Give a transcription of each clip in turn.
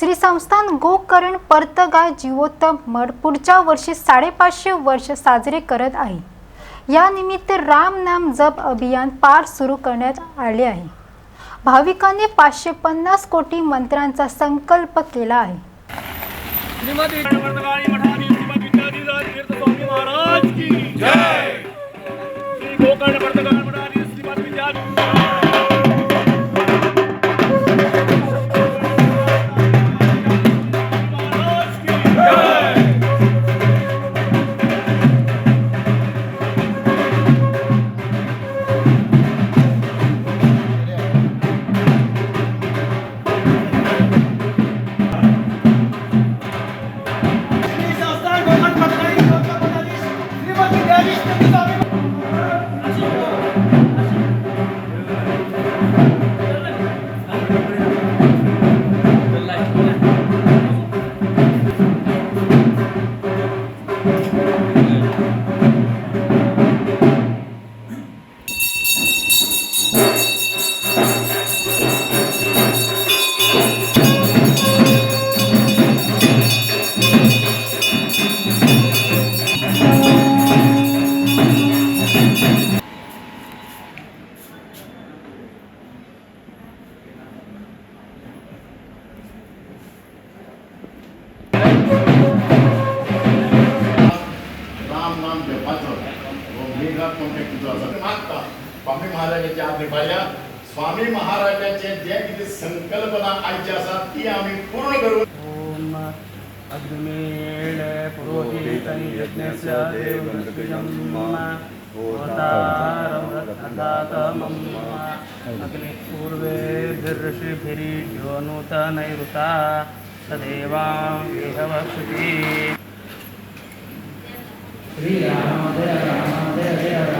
श्री संस्थान गोकर्ण परतगा जीवोत्तम मठ पुढच्या वर्षी साडेपाचशे वर्ष साजरे करत आहे. या निमित्त राम नाम जप अभियान पार सुरू करण्यात आले आहे. भाविकांनी पाचशे पन्नास कोटी मंत्रांचा संकल्प केला आहे. श्रीमद महाराज की जय! श्री गोकर्ण स्वामी महाराजांच्या पाहिल्या स्वामी महाराजांचे जे किती संकल्पना आयची असतात ती आम्ही पूर्ण करू. ॐ अग्निमेळ पुरोहितं यज्ञस्य देवगणपतिं होतारं रथदातमं अग्निपूर्वेभिर्षिभिरीड्यो नूतनैरुता सदेवां गेहवक्षति श्रीराम जय राम जय जय राम।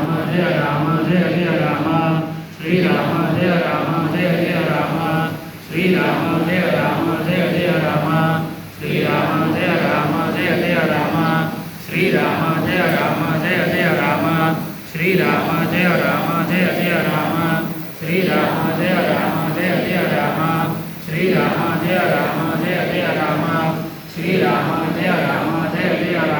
जय राम जय जय राम श्रीराम जय राम जय जय राम श्रीराम जय राम जय जय राम श्रीराम जय राम जय जय राम श्रीराम जय राम जय जय राम श्रीराम जय राम जय जय राम श्रीराम जय राम जय जय राम श्रीराम जय राम जय जय राम श्रीराम जय राम जय जय राम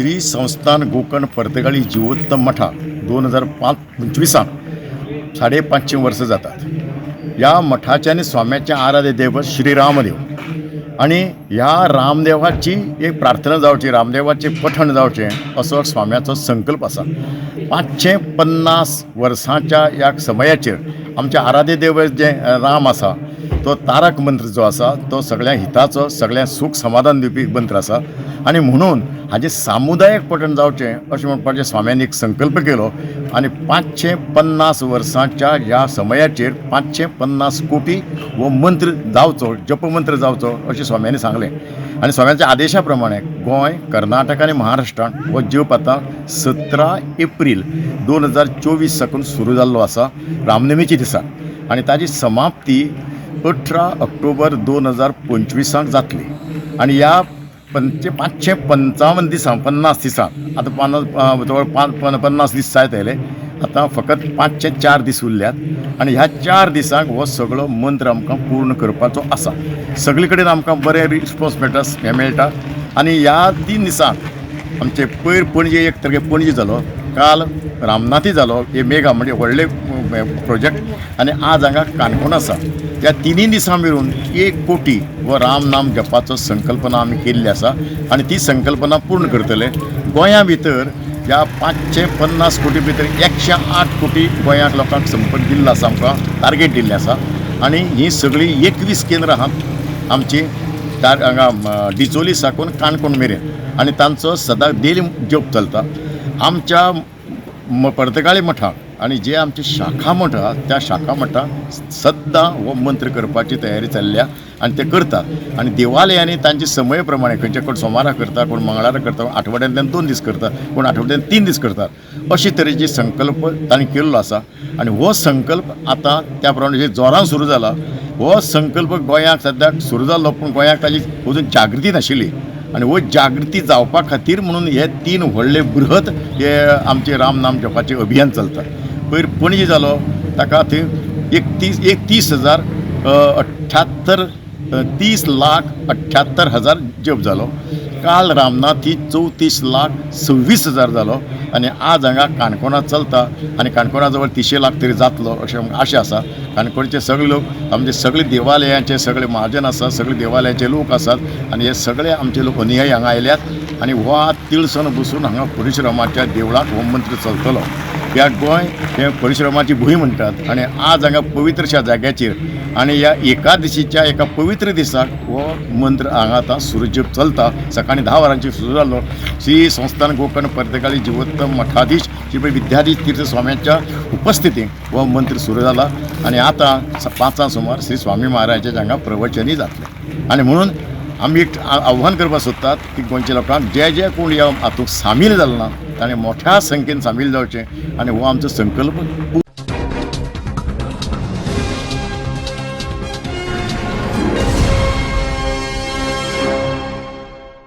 श्री संस्थान गोकर्ण पर्तगाळी जीवोत्तम मठा दोन हजार पाच पंचवीसाक साडेपाचशे वर्ष जातात. या मठाचे आणि स्वाम्याचे आराध्य दैवत श्रीरामदेव आणि ह्या रामदेवाची एक प्रार्थना जावची रामदेवाचे पठण जावचें असो स्वाम्याचो संकल्प आसा पांचशे पन्नास वर्सांच्या ह्या समयाचेर आमचे आराध्य देव जे राम आसा तो तारक मंत्र जो आसा तो सगळ्या हिताचो सगळ्या सुख समाधान दिवपी मंत्र आसा आनी म्हणून हाजें सामुदायीक पठण जावचें अशें म्हणपाचें स्वाम्यान एक संकल्प केलो. आनी पांचशे पन्नास वर्सांच्या ह्या समयाचेर पांचशे पन्नास कोटी हो मंत्र जावचो जपमंत्र जावचो अशें स्वाम्यांनी सांगलें. आनी स्वाम्याच्या आदेशा प्रमाणे गोंय कर्नाटक आनी महाराष्ट्रांत हो जप आतां सतरा एप्रील दोन हजार चोवीस साकून सुरू जाल्लो आसा रामनमीच्या दिसा. आनी ताची समाप्ती अठरा ऑक्टोबर दोन हजार पंचवीसांक जातली. आनी ह्या पंचे पांचशे पंचावन्न दिसां पन्नास दिसां आतां पन्नास जवळ पांच पन्नास दीस जायत आयले आतां फकत पांचशे चार दीस उरल्यात. आनी ह्या चार दिसांक हो सगळो मंत्र आमकां पूर्ण करपाचो आसा. सगळे कडेन आमकां बरें रिस्पॉन्स मेळटा हें मेळटा. आनी ह्या तीन दिसांक आमचे पयर पणजे एक तारखे पणजे जालो काल रामनाथी जालो हे मेगा म्हणजे व्हडले प्रोजेक्ट आनी आज हांगा काणकोण आसा त्या तिनी दिसां मेळून एक कोटी व राम नाम जपाचो संकल्पना आमी केल्ली आसा आनी ती संकल्पना पूर्ण करतले. गोंया भितर ह्या पांचशे पन्नास कोटी भितर एकशे आठ कोटी गोंयाक लोकांक संपर्क दिल्लो आसा आमकां टार्गेट दिल्लें आसा आनी ही सगळीं एकवीस केंद्रां आहात आमची हांगा डिचोली साकून काणकोण मेरेन. आनी तांचो सदां डेली जप चलता. आमच्या म पर्तगाळी मठाक आनी जे आमचे शाखा मठ आहा त्या शाखा मठाक सद्दां हो मंत्र करपाची तयारी चल्ल्या आनी ते करतात. आनी देवालयांनी तांचे समय प्रमाणे खंयचे कोण सोमारा करता कोण मंगळारा करता कोण आठवड्यांतल्यान दोन दीस करता कोण आठवड्यान तीन दीस करतात. अशे तरेचे संकल्प तांणी केल्लो आसा आनी हो संकल्प आतां त्या प्रमाणे जे जोरान सुरू जाला हो संकल्प गोंयाक सद्याक सुरू जाल्लो पूण गोंयाक ताची अजून जागृती नाशिल्ली आनी हो जागृती जावपा खातीर म्हणून हे तीन व्हडले बृहत हे आमचे राम नाम जपाचें अभियान चलता. पयर पणजे जालो ताका थंय एक तीस एक तीस हजार अठ्ठ्यात्तर तीस लाख अठ्ठ्यात्तर हजार जप जालो काल रामनाथी चवतीस लाख सव्वीस हजार जालो आनी आज हांगा काणकोणांत चलता आनी काणकोणा जवळ तिशे लाख तरी जातलो अशें आमकां आशा आसा. काणकोणचे सगळे लोक आमचे सगळे देवालयांचे सगळे महाजन आसात सगळे देवालयाचे लोक आसात आनी हे सगळे आमचे लोक अनुयायी हांगा आयल्यात आनी हो आज तिळसन बसून हांगा परिश्रमाच्या देवळाक हो मंत्र चलतलो. ह्या गोंय हे परिश्रमाची भूंय म्हणटात आनी आज हांगा पवित्रशा जाग्याचेर आनी ह्या एकादशीच्या एका पवित्र दिसाक हो मंत्र हांगा आतां सुरजप चलता. सकाळीं धा वरांचेर सुरू जाल्लो श्री संस्थान गोकर्ण पर्तगाळी जिवोत्तम मठाधीश श्री विद्याधीश तीर्थ स्वाम्यांच्या उपस्थितीत हो मंत्र सुरू जाला आनी आतां पांचां सुमार श्री स्वामी महाराजाचे हांगा प्रवचनय जातलें आनी म्हणून आमी एक आव्हान करपाक सोदतात की गोंयच्या लोकांक जे जे कोण ह्या हातूंत सामील जालना ताणें मोठ्या संख्येन सामील जावचें आनी हो आमचो संकल्प